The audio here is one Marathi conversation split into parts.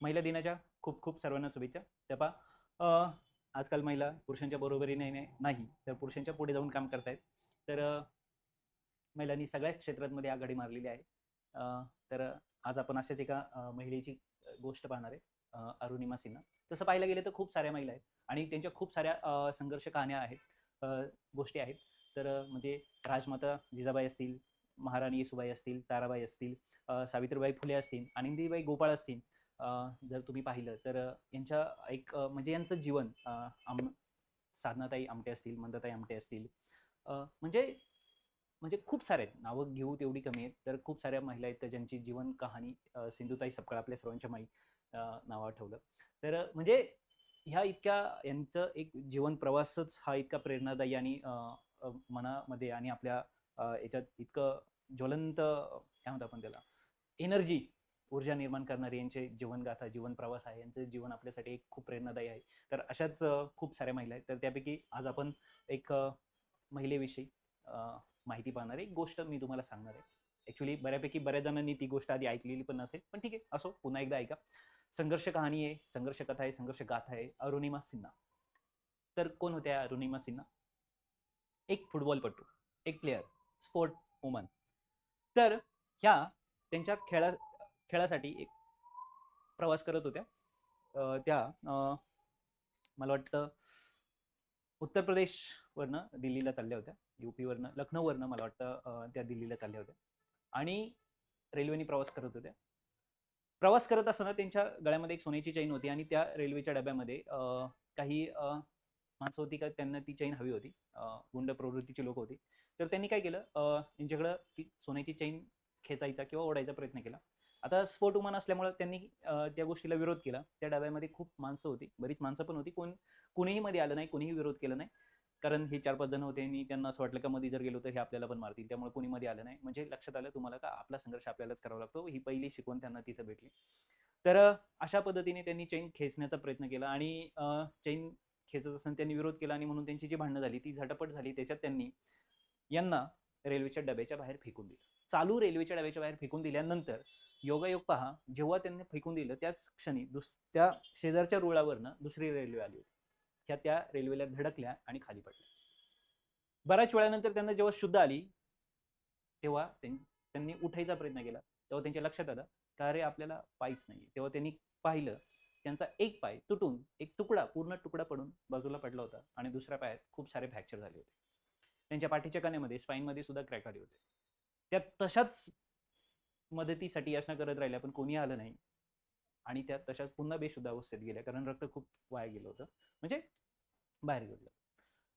महिला दिनाच्या खूप खूप सर्वांना शुभेच्छा. त्या पहा आजकाल महिला पुरुषांच्या बरोबरीने नाही- नाही तर पुरुषांच्या पुढे जाऊन काम करतायत. तर महिलांनी सगळ्या क्षेत्रांमध्ये आघाडी मारलेली आहे. तर आज आपण अशाच एका महिलेची गोष्ट पाहणार आहे अरुणिमा सिन्हा. तसं पाहायला गेलं तर खूप साऱ्या महिला आहेत आणि त्यांच्या खूप साऱ्या संघर्ष कहाण्या आहेत गोष्टी आहेत. तर म्हणजे राजमाता जिजाबाई असतील महाराणी येसुबाई असतील ताराबाई असतील सावित्रीबाई फुले असतील आनंदीबाई गोपाळ असतील जर तुम्ही पाहिलं तर यांच्या एक म्हणजे यांचं जीवन आम साधनाताई आमटे असतील मंदताई आमटे असतील म्हणजे म्हणजे खूप सारे आहेत. नावं घेऊ तेवढी कमी आहेत तर खूप साऱ्या महिला आहेत तर ज्यांची जीवन कहाणी सिंधुताई सपकाळ आपल्या सर्वांच्या माई नाव आठवलं तर म्हणजे ह्या इतक्या यांचं एक जीवन प्रवासच हा इतका प्रेरणादायी आणि मनामध्ये आणि आपल्या याच्यात इतकं ज्वलंत काय म्हणतो आपण त्याला एनर्जी ऊर्जा निर्माण करणारी यांचे जीवनगाथा जीवन प्रवास आहे यांचं जीवन आपल्यासाठी एक खूप प्रेरणादायी आहे. तर अशाच खूप साऱ्या महिला आहेत. तर त्यापैकी आज आपण एक महिलेविषयी माहिती पाहणार आहे. एक गोष्ट मी तुम्हाला सांगणार आहे. ॲक्च्युली बऱ्यापैकी बऱ्याच जणांनी ती गोष्ट आधी ऐकलेली पण नसेल पण ठीक आहे. असो पुन्हा एकदा ऐका. संघर्ष कहाणी आहे संघर्ष कथा आहे संघर्ष गाथा आहे. अरुणिमा सिन्हा. तर कोण होत्या अरुणिमा सिन्हा? एक फुटबॉलपटू एक प्लेअर स्पोर्ट वुमन तर ह्या त्यांच्या खेळा खेळासाठी एक प्रवास करत होत्या. त्या मला वाटतं उत्तर प्रदेशवरनं दिल्लीला चालल्या होत्या. युपीवरनं लखनौवरनं मला वाटतं त्या दिल्लीला चालल्या होत्या. आणि रेल्वेने प्रवास करत होत्या. प्रवास करत असताना त्यांच्या गळ्यामध्ये एक सोन्याची चैन होती आणि त्या रेल्वेच्या डब्यामध्ये काही माणसं होती का त्यांना ती चैन हवी होती. गुंड प्रवृत्तीची लोक होती. तर त्यांनी काय केलं यांच्याकडं त्यांच्याकडं ती सोन्याची चैन खेचायचा किंवा ओढायचा प्रयत्न केला. आता स्पोर्ट वुमन असल्यामुळे त्यांनी त्या गोष्टीला विरोध केला. त्या डब्यामध्ये खूप माणसं होती. बरीच माणसं पण होती. कोण कुणीही मध्ये आलं नाही कोणीही विरोध केला नाही. कारण हे चार पाच जण होते आणि त्यांना असं वाटलं का मध्ये जर गेलो तर हे आपल्याला पण मारतील. त्यामुळे कोणी मध्ये आलं नाही. म्हणजे लक्षात आलं तुम्हाला का आपला संघर्ष आपल्यालाच करावा लागतो. ही पहिली शिकवण त्यांना तिथं भेटली. तर अशा पद्धतीने त्यांनी चैन खेचण्याचा प्रयत्न केला आणि चैन खेचत असताना त्यांनी विरोध केला आणि म्हणून त्यांची जी भांडणं झाली ती झटापट झाली. त्याच्यात त्यांनी यांना रेल्वेच्या डब्याच्या बाहेर फेकून दिलं. चालू रेल्वेच्या डब्याच्या बाहेर फेकून दिल्यानंतर योगायोग पहा. जेव्हा त्यांनी फेकून दिलं त्याच क्षणी दुस त्या शेजारच्या रुळावरनं दुसरी रेल्वे आली होती. ह्या त्या रेल्वेला धडकल्या आणि खाली पडल्या. बऱ्याच वेळानंतर त्यांना जेव्हा शुद्ध आली तेव्हा त्यांनी उठायचा प्रयत्न केला. तेव्हा त्यांच्या लक्षात आलं का अरे आपल्याला पायच नाही तेव्हा त्यांनी पाहिलं त्यांचा एक पाय तुटून एक तुकडा पूर्ण तुकडा पडून बाजूला पडला होता आणि दुसऱ्या पायात खूप सारे फ्रॅक्चर झाले होते. त्यांच्या पाठीच्या कण्यामध्ये स्पाईनमध्ये सुद्धा क्रॅक आले होते. त्या तशाच मदतीसाठी याचना करत राहिल्या पण कोणी आलं नाही. आणि त्या तशाच पुन्हा बेशुद्ध अवस्थेत गेल्या. कारण रक्त खूप वाया गेलं होतं. म्हणजे बाहेर गेलं.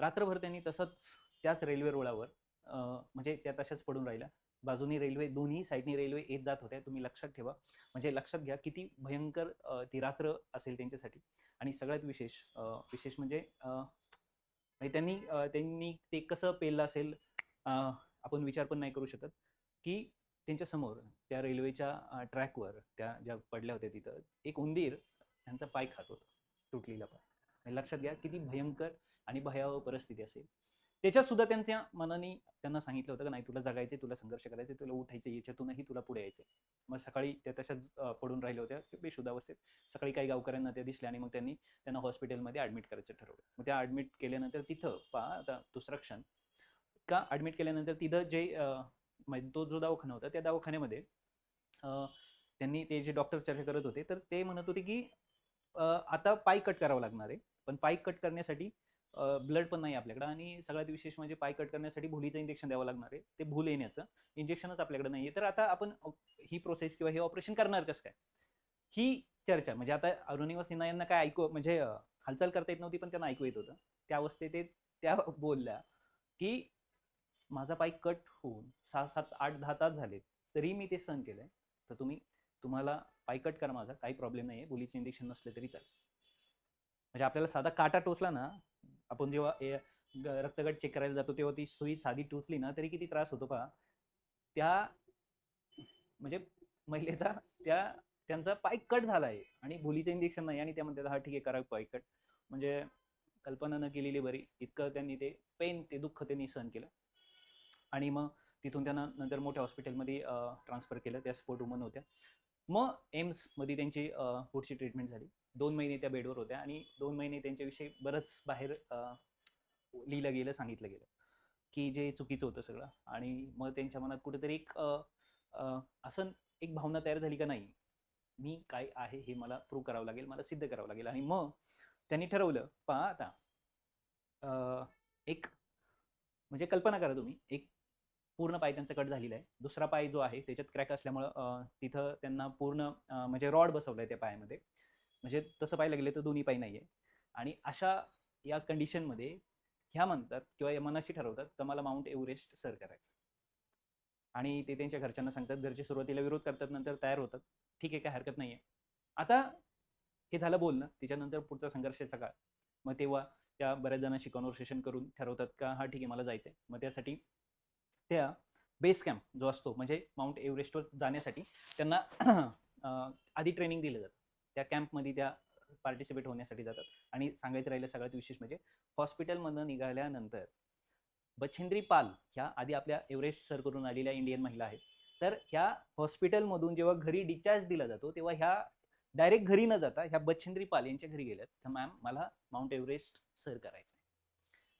रात्रभर त्यांनी तसंच त्याच रेल्वे रुळावर म्हणजे त्या तशाच पडून राहिल्या. बाजूनी रेल्वे दोन्ही साईडनी रेल्वे येत जात होत्या. तुम्ही लक्षात ठेवा. म्हणजे लक्षात घ्या किती भयंकर ती रात्र असेल त्यांच्यासाठी. आणि सगळ्यात विशेष विशेष म्हणजे, म्हणजे त्यांनी त्यांनी ते कसं पेललं असेल आपण विचार पण नाही करू शकत. की त्यांच्यासमोर त्या रेल्वेच्या ट्रॅकवर त्या ज्या पडल्या होत्या तिथं एक उंदीर त्यांचा पाय खात होता तुटलेला पाय. आणि लक्षात घ्या किती भयंकर आणि भयावह परिस्थिती असेल. त्याच्यात सुद्धा त्यांच्या मनाने त्यांना सांगितलं होतं का नाही तुला जगायचे तुला संघर्ष करायचे तुला उठायचे याच्यातूनही तुला पुढे यायचे मग सकाळी त्या तशाच पडून राहिल्या होत्या ते सकाळी काही गावकऱ्यांना त्या दिसल्या आणि मग त्यांनी त्यांना हॉस्पिटलमध्ये ॲडमिट करायचं ठरवलं. मग त्या ॲडमिट केल्यानंतर तिथं पहा आता दुसरा क्षण. का ॲडमिट केल्यानंतर तिथं जे म्हणजे तो जो दवाखाना होता त्या दवाखान्यामध्ये त्यांनी ते जे डॉक्टर चर्चा करत होते तर ते म्हणत होते की आता पाय कट करावा लागणार आहे. पण पाय कट करण्यासाठी ब्लड पण नाही आपल्याकडे आणि सगळ्यात विशेष म्हणजे पाय कट करण्यासाठी भुलीचं इंजेक्शन द्यावं लागणार आहे. ते भूल येण्याचं इंजेक्शनच आपल्याकडे नाही आहे तर आता आपण ही प्रोसेस किंवा हे ऑपरेशन करणार कसं काय? ही चर्चा म्हणजे आता अरुणिमा सिन्हा यांना काय ऐकू म्हणजे हालचाल करता येत नव्हती पण त्यांना ऐकू येत होतं. त्या अवस्थेत ते त्या बोलल्या की माझा पाय कट होऊन सहा सात आठ दहा तास झाले तरी मी ते सहन केलंय. तर तुम्ही तुम्हाला पाय कट करा माझा काही प्रॉब्लेम नाही आहे बुलीचे इंजेक्शन नसले तरी चालेल. म्हणजे आपल्याला साधा काटा टोचला ना आपण जेव्हा ए- ग- रक्तगट चेक करायला जातो तेव्हा ती सुई साधी टोचली ना तरी किती त्रास होतो पहा. त्या म्हणजे महिलेचा त्या त्यांचा पाय कट झाला आहे आणि भुलीचं इंजेक्शन नाही आणि त्या म्हणतात हा ठीक आहे करा पाय कट. म्हणजे कल्पना न केलेली बरी. इतकं त्यांनी ते पेन ते दुःख त्यांनी सहन केलं. आणि मग तिथून त्यांना नंतर मोठ्या हॉस्पिटलमध्ये ट्रान्सफर केलं. त्या स्पोर्ट वुमन होत्या. मग एम्समध्ये त्यांची पुढची ट्रीटमेंट झाली. दोन महिने त्या बेडवर होत्या आणि दोन महिने त्यांच्याविषयी बरंच बाहेर लिहिलं गेलं सांगितलं गेलं की जे चुकीचं होतं सगळं. आणि मग त्यांच्या मनात कुठेतरी एक असं एक भावना तयार झाली का नाही? मी काय आहे हे मला प्रूव्ह करावं लागेल मला सिद्ध करावं लागेल. आणि मग त्यांनी ठरवलं पहा आता एक म्हणजे कल्पना करा तुम्ही एक पूर्ण पाय त्यांचा कट झालेला आहे. दुसरा पाय जो आहे त्याच्यात क्रॅक असल्यामुळं तिथं त्यांना पूर्ण म्हणजे रॉड बसवलाय त्या पायामध्ये. म्हणजे तसं पाय लागले तर दोन्ही पाय नाही आहे आणि अशा या कंडिशनमध्ये ह्या म्हणतात किंवा या मनाशी ठरवतात तर मला माउंट एव्हरेस्ट सर करायचं आणि ते त्यांच्या घरच्यांना सांगतात घरचे सुरुवातीला विरोध करतात नंतर तयार होतात. ठीक आहे काय हरकत नाही आहे आता हे झालं बोलणं त्याच्यानंतर पुढचा संघर्षाचा काळ. मग तेव्हा त्या बऱ्याच जणांशी कॉन्व्हर्सेशन करून ठरवतात का हा ठीक आहे मला जायचं आहे मग त्यासाठी त्या बेस कॅम्प जो असतो म्हणजे माउंट एव्हरेस्टवर जाण्यासाठी त्यांना आधी ट्रेनिंग दिलं जातं. त्या कॅम्पमध्ये त्या पार्टिसिपेट होण्यासाठी जातात. आणि सांगायचं राहिलं सगळ्यात विशेष म्हणजे हॉस्पिटलमधनं निघाल्यानंतर बछेंद्री पाल ह्या आधी आपल्या एव्हरेस्ट सर करून आलेल्या इंडियन महिला आहेत. तर ह्या हॉस्पिटलमधून जेव्हा घरी डिस्चार्ज दिला जातो तेव्हा ह्या डायरेक्ट घरी न जाता ह्या बछेंद्री पाल यांच्या घरी गेल्यात. तर मॅम मला माउंट एव्हरेस्ट सर करायचं आहे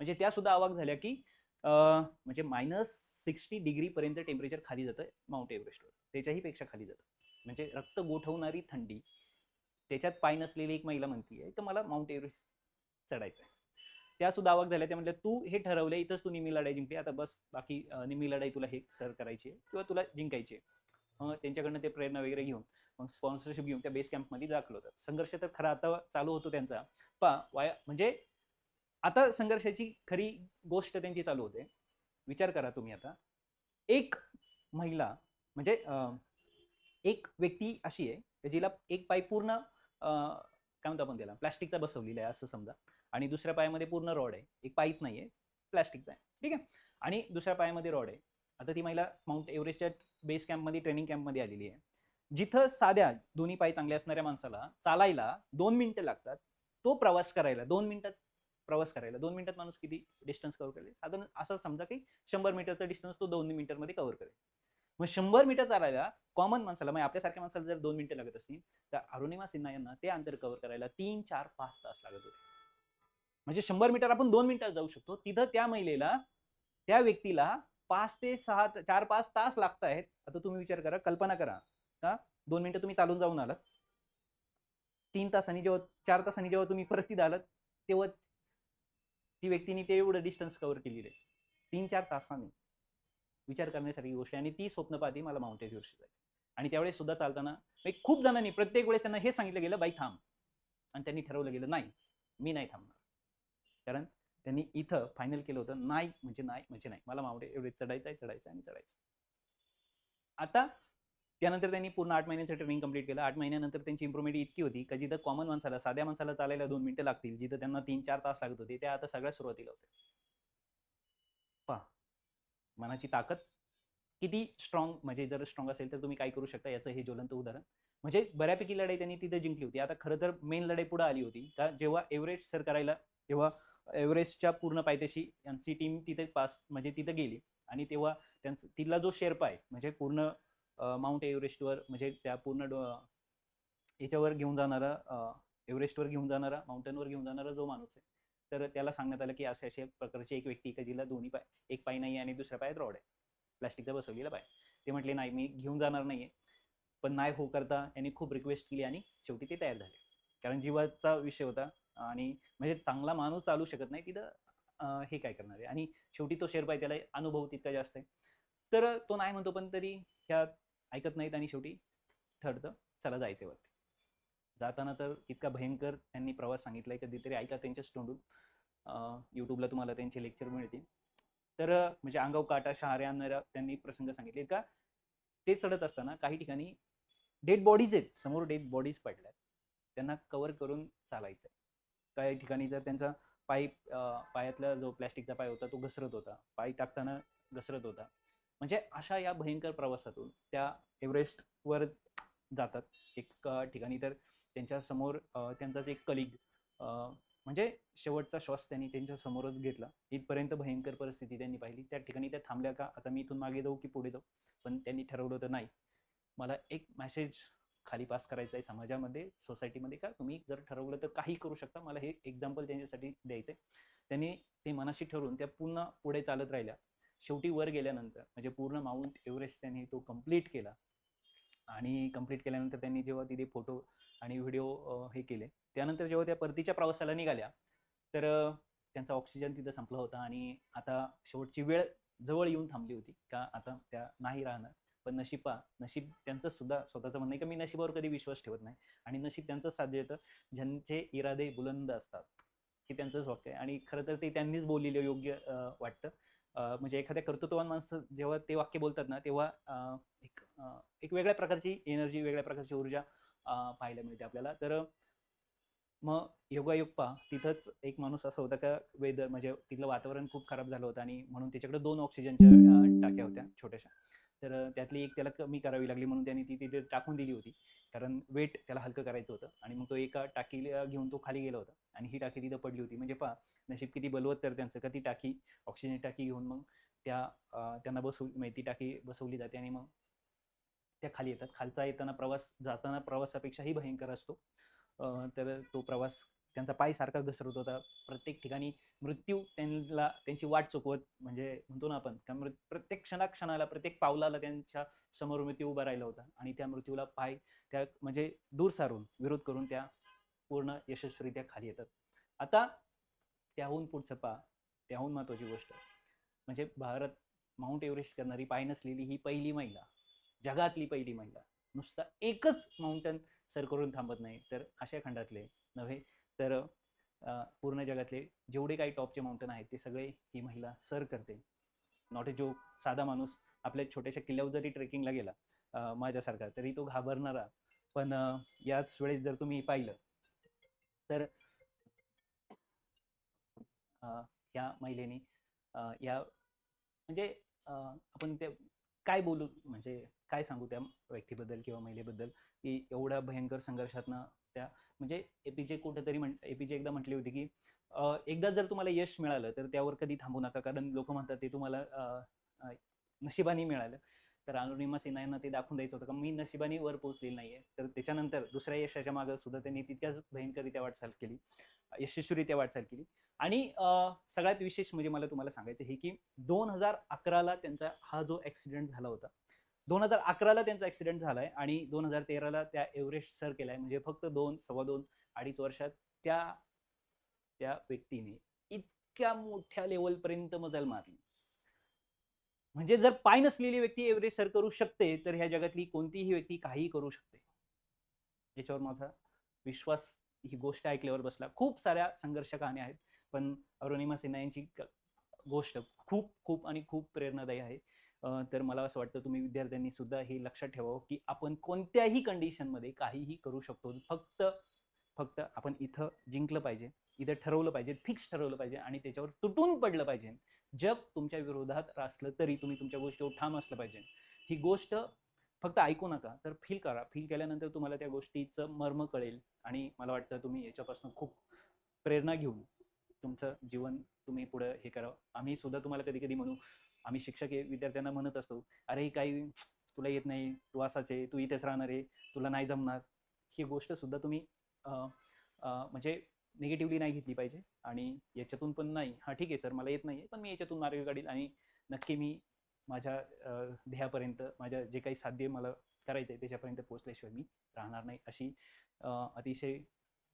म्हणजे त्या सुद्धा अवाक झाल्या की म्हणजे मायनस सिक्स्टी डिग्रीपर्यंत टेम्परेचर खाली जातं माउंट एव्हरेस्टवर. त्याच्याही पेक्षा खाली जातं. म्हणजे रक्त गोठवणारी थंडी. त्याच्यात पाय नसलेली एक महिला म्हणतीये तर मला माउंट एव्हरेस्ट चढायचं आहे. त्या सुद्धा आवाक झाल्या. त्या म्हटल्या तू हे ठरवलंय इथंच तू निम्मी लढाई जिंकली. आता बस बाकी निम्मी लढाई तुला हे सर करायची आहे किंवा तुला जिंकायची आहे. मग त्यांच्याकडनं ते प्रेरणा वगैरे घेऊन मग स्पॉन्सरशिप घेऊन त्या बेस कॅम्पमध्ये दाखल होतात. संघर्ष तर खरा आता चालू होतो त्यांचा. पा वाया म्हणजे आता संघर्षाची खरी गोष्ट त्यांची चालू होते. विचार करा तुम्ही आता. एक महिला म्हणजे एक व्यक्ती अशी आहे की जिला एक पाय पूर्ण काय म्हणतो आपण त्याला प्लॅस्टिकचा बसवलेला आहे असं समजा. आणि दुसऱ्या पायामध्ये पूर्ण रॉड आहे. एक पायच नाही आहे प्लॅस्टिकचा आहे. ठीक आहे? आणि दुसऱ्या पायामध्ये रॉड आहे. आता ती महिला माउंट एव्हरेस्टच्या बेस कॅम्पमध्ये ट्रेनिंग कॅम्पमध्ये आलेली आहे. जिथं साध्या दोन्ही पाय चांगल्या असणाऱ्या माणसाला चालायला दोन मिनिटं लागतात. तो प्रवास करायला दोन मिनिटात प्रवास करायला. दोन मिनिटात माणूस किती डिस्टन्स कव्हर करेल? साधारण असं समजा की शंभर मीटरचा डिस्टन्स तो दोन मिनिटांमध्ये कव्हर करेल. मग शंभर मीटर चालायला कॉमन माणसाला म्हणजे आपल्यासारख्या माणसाला जर दोन मिनिटं लागत असतील तर अरुणिमा सिन्हा यांना ते अंतर कव्हर करायला तीन चार पाच तास लागत होते. म्हणजे शंभर मीटर आपण दोन मिनिटात जाऊ शकतो. तिथं त्या महिलेला त्या व्यक्तीला पाच ते सहा चार पाच तास लागत आहेत. आता तुम्ही विचार करा कल्पना करा का दोन मिनिटं तुम्ही चालून जाऊन आलात. तीन तासांनी जेव्हा चार तासांनी जेव्हा तुम्ही परत तिथं आलात तेव्हा ती व्यक्तीने ते एवढं डिस्टन्स कव्हर केलेलं आहे. तीन चार तासांनी विचार करण्यासारखी गोष्ट आहे आणि ती स्वप्न पाहती मला माउंटेन व्ह्यूशी जायची आणि त्यावेळेस सुद्धा चालताना खूप जणांनी प्रत्येक वेळेस त्यांना हे सांगितलं गेलं बाई थांब. आणि त्यांनी ठरवलं गेलं नाही मी नाही थांबणार. कारण त्यांनी इथं फायनल केलं होतं नाही म्हणजे नाही म्हणजे नाही. मला माउंट एवढे चढायचं आहे चढायचं आहे आणि चढायचं आता त्यानंतर त्यांनी पूर्ण आठ महिन्यांचं ट्रेनिंग कंप्लीट केलं. आठ महिन्यानंतर त्यांची इम्प्रुव्हमेंट इतकी होती का जिथं कॉमन माणसाला साध्या माणसाला चालायला दोन मिनिटं लागतील जिथं त्यांना तीन चार तास लागत होते त्या आता सगळ्या सुरुवातीला होत्या. पहा मनाची ताकद किती स्ट्रॉंग म्हणजे जर स्ट्रॉंग असेल तर तुम्ही काय करू शकता याचं हे ज्वलंत उदाहरण. म्हणजे बऱ्यापैकी लढाई त्यांनी तिथे जिंकली होती. आता खरं तर मेन लढाई पुढे आली होती. का जेव्हा एव्हरेस्ट सर करायला तेव्हा एव्हरेस्टच्या पूर्ण पायथ्याशी यांची टीम तिथे पास म्हणजे तिथे गेली आणि तेव्हा त्यांचा तिथला जो शेर्पा आहे म्हणजे पूर्ण माउंट एव्हरेस्टवर म्हणजे त्या पूर्ण डो- याच्यावर घेऊन जाणारा एव्हरेस्टवर घेऊन जाणारा माउंटनवर घेऊन जाणारा जो माणूस आहे तर त्याला सांगण्यात आलं की अशा अशा प्रकारची एक व्यक्ती का जिला दोन्ही पाय एक पाय नाही आणि दुसऱ्या पायात रॉड आहे. प्लास्टिकचा बसवलेला पाय ते म्हटले नाही मी घेऊन जाणार नाहीये. पण नाही हो करता यांनी खूप रिक्वेस्ट केली आणि शेवटी ते तयार झाले. कारण जीवाचा विषय होता आणि म्हणजे चांगला माणूस चालू शकत नाही तिथं हे काय करणार आहे? आणि शेवटी तो शेअर पाय त्याला अनुभव तितका जास्त आहे. तर तो नाही म्हणतो पण तरी ह्या ऐकत नाहीत आणि शेवटी ठरतं चला जायचे वरती. जाताना तर इतका भयंकर त्यांनी प्रवास सांगितलाय कधीतरी ऐका त्यांच्याच तोंडून. यूट्यूबला तुम्हाला त्यांचे लेक्चर मिळतील. तर म्हणजे अंगाव काटा शहारे आणणाऱ्या त्यांनी प्रसंग सांगितले. का ते चढत असताना काही ठिकाणी डेड बॉडीज आहेत. समोर डेड बॉडीज पडल्यात. त्यांना कव्हर करून चालायचं काही ठिकाणी जर त्यांचा पाय पायातला जो प्लॅस्टिकचा पाय होता तो घसरत होता. पाय टाकताना घसरत होता. म्हणजे अशा या भयंकर प्रवासातून त्या एव्हरेस्टवर जातात. एक ठिकाणी तर त्यांच्यासमोर त्यांचाच एक कलिग म्हणजे शेवटचा श्वास त्यांनी त्यांच्या समोरच घेतला. इथपर्यंत भयंकर परिस्थिती त्यांनी पाहिली. त्या ठिकाणी त्या थांबल्या का? आता मी इथून मागे जाऊ की पुढे जाऊ? पण त्यांनी ठरवलं तर नाही. मला एक मॅसेज खाली पास करायचा आहे समाजामध्ये सोसायटीमध्ये का? तुम्ही जर ठरवलं तर काही करू शकता. मला हे एक्झाम्पल त्यांच्यासाठी द्यायचं आहे त्यांनी ते मनाशी ठरवून त्या पुन्हा पुढे चालत राहिल्या. शेवटी वर गेल्यानंतर म्हणजे पूर्ण माउंट एव्हरेस्ट त्यांनी तो कंप्लीट केला. आणि कंप्लीट केल्यानंतर त्यांनी जेव्हा तिथे फोटो आणि व्हिडिओ हे केले त्यानंतर जेव्हा त्या परतीच्या प्रवासाला निघाल्या तर त्यांचा ऑक्सिजन तिथं संपला होता आणि आता शेवटची वेळ जवळ येऊन थांबली होती का आता त्या नाही राहणार. पण नशिबा नशीब त्यांचं सुद्धा स्वतःचं म्हणणं आहे की मी नशिबावर कधी विश्वास ठेवत नाही. आणि नशीब त्यांचं साध्य येतं ज्यांचे इरादे बुलंद असतात हे त्यांचंच वाक्य आहे. आणि खरं तर ते त्यांनीच बोललेलं योग्य वाटतं. म्हणजे एखाद्या कर्तृत्ववान माणसं जेव्हा ते वाक्य बोलतात ना तेव्हा एक एक वेगळ्या प्रकारची एनर्जी वेगळ्या प्रकारची ऊर्जा पाहायला मिळते आपल्याला. तर मग योगायोग पहा तिथंच एक माणूस असा होता का वेदर म्हणजे तिथलं वातावरण खूप खराब झालं होतं आणि म्हणून त्याच्याकडे दोन ऑक्सिजनच्या टाक्या होत्या छोट्याशा. तर त्यातली एक त्याला कमी करावी लागली म्हणून त्यांनी ती तिथे टाकून दिली होती. कारण वेट त्याला हलकं करायचं होतं आणि मग तो एका टाकीला घेऊन तो खाली गेला होता आणि ही टाकी तिथं पडली होती. म्हणजे पहा नशीब किती बलवत तर त्यांचं. का ती टाकी ऑक्सिजन टाकी घेऊन मग त्या त्यांना बसवली म्हणजे ती टाकी बसवली जाते आणि मग त्या खाली येतात. खालचा येताना प्रवास जाताना प्रवासापेक्षाही भयंकर असतो. तर तो प्रवास त्यांचा पाय सारखा घसरत होता. प्रत्येक ठिकाणी मृत्यू त्यांना त्यांची वाट चुकवत म्हणजे म्हणतो ना आपण त्या मृ प्रत्येक क्षणाक्षणाला प्रत्येक पावलाला त्यांच्यासमोर मृत्यू उभा राहिला होता आणि त्या मृत्यूला पाय त्या म्हणजे दूर सारून विरोध करून त्या पूर्ण यशस्वीरित्या खाली येतात. आता त्याहून पुढचं पहा त्याहून महत्त्वाची गोष्ट म्हणजे भारत माउंट एव्हरेस्ट करणारी पाय नसलेली ही पहिली महिला जगातली पहिली महिला नुसता एकच माउंटन सर करून थांबत नाही तर आशिया खंडातले नव्हे. तर पूर्ण जगातले जेवढे काही टॉपचे माउंटन आहेत ते सगळे ही महिला सर करते. नॉट ए जोक साधा माणूस आपल्या छोट्याशा किल्ल्यावर जरी ट्रेकिंगला गेला माझ्यासारखा तरी तो घाबरणारा. पण याच वेळेस जर तुम्ही पाहिलं तर या महिलेनी या म्हणजे आपण ते काय बोलू म्हणजे काय सांगू त्या व्यक्तीबद्दल किंवा महिलेबद्दल की एवढ्या भयंकर संघर्षातनं त्या म्हणजे एपीजे कुठेतरी म्हण एपीजे एकदा म्हटली होती की एकदा जर तुम्हाला यश मिळालं तर त्यावर कधी थांबू नका. कारण लोक म्हणतात ते तुम्हाला नशिबानी नशिबाने मिळालं. तर अनुरिमा सिन्हा यांना ते दाखवून द्यायचं होतं. का मी नशिबाने वर पोहोचलेली नाहीये. तर त्याच्यानंतर दुसऱ्या यशाच्या मागे सुद्धा त्यांनी तितक्याच भयंकरित्या वाटचाल केली. यशस्वीरित्या वाटचाल केली. आणि सगळ्यात विशेष म्हणजे मला तुम्हाला सांगायचं हे की दोन हजार अकराला त्यांचा हा जो ऍक्सिडेंट झाला होता दोन हजार अकराला त्यांचा ऍक्सिडेंट झालाय आणि दोन हजार तेराला त्या एव्हरेस्ट सर केलाय. म्हणजे फक्त दोन सव्वा दोन अडीच वर्षात त्या त्या व्यक्तीने इतक्या मोठ्या लेवलपर्यंत मजल मारली. म्हणजे जर पाय नसलेली व्यक्ती एव्हरेस्ट सर करू शकते तर ह्या जगातली कोणतीही व्यक्ती काहीही करू शकते. याच्यावर माझा विश्वास ही गोष्ट ऐकल्यावर बसला. खूप साऱ्या संघर्ष कहाण्या आहेत पण अरुणिमा सिन्हा यांची गोष्ट खूप खूप आणि खूप प्रेरणादायी आहे. तर मला असं वाटतं तुम्ही विद्यार्थ्यांनी सुद्धा हे लक्षात ठेवावं की आपण कोणत्याही कंडिशनमध्ये काहीही करू शकतो. फक्त फक्त आपण इथं जिंकलं पाहिजे इथं ठरवलं पाहिजे फिक्स ठरवलं पाहिजे आणि त्याच्यावर तुटून पडलं पाहिजे. जग तुमच्या विरोधात असलं तरी तुम्ही तुमच्या गोष्टीवर ठाम असलं पाहिजे. ही गोष्ट फक्त ऐकू नका तर फील करा. फील केल्यानंतर तुम्हाला त्या गोष्टीचं मर्म कळेल आणि मला वाटतं तुम्ही याच्यापासून खूप प्रेरणा घेऊन तुमचं जीवन तुम्ही पुढे हे करा. आम्ही सुद्धा तुम्हाला कधी कधी म्हणू आम्ही शिक्षक हे विद्यार्थ्यांना म्हणत असतो अरे काही तुला येत नाही तू असाच आहे तू इथेच राहणार आहे तुला नाही जमणार. ही गोष्ट सुद्धा तुम्ही म्हणजे निगेटिव्हली नाही घेतली पाहिजे आणि याच्यातून पण नाही. हा ठीक आहे सर मला येत नाही पण मी याच्यातून मार्ग काढील आणि नक्की मी माझ्या ध्येयापर्यंत माझ्या जे काही साध्य मला करायचं आहे त्याच्यापर्यंत पोहोचल्याशिवाय मी राहणार नाही अशी अतिशय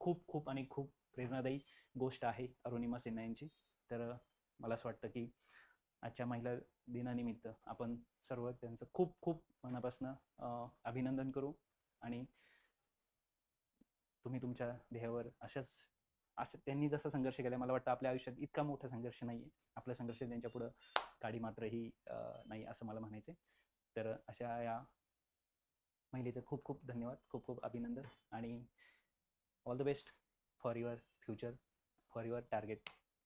खूप खूप आणि खूप प्रेरणादायी गोष्ट आहे अरुणिमा सिन्हा यांची तर मला असं वाटतं की आजच्या महिला दिनानिमित्त आपण सर्व त्यांचं खूप खूप मनापासनं अभिनंदन करू आणि तुम्ही तुमच्या ध्येयावर अशाच असं त्यांनी जसा संघर्ष केला मला वाटतं आपल्या आयुष्यात इतका मोठा संघर्ष नाही आहे आपला संघर्ष त्यांच्या पुढं काडी मात्र ही नाही असं मला म्हणायचं तर अशा या महिलेचं खूप खूप धन्यवाद खूप खूप अभिनंदन आणि all the best for your future for your target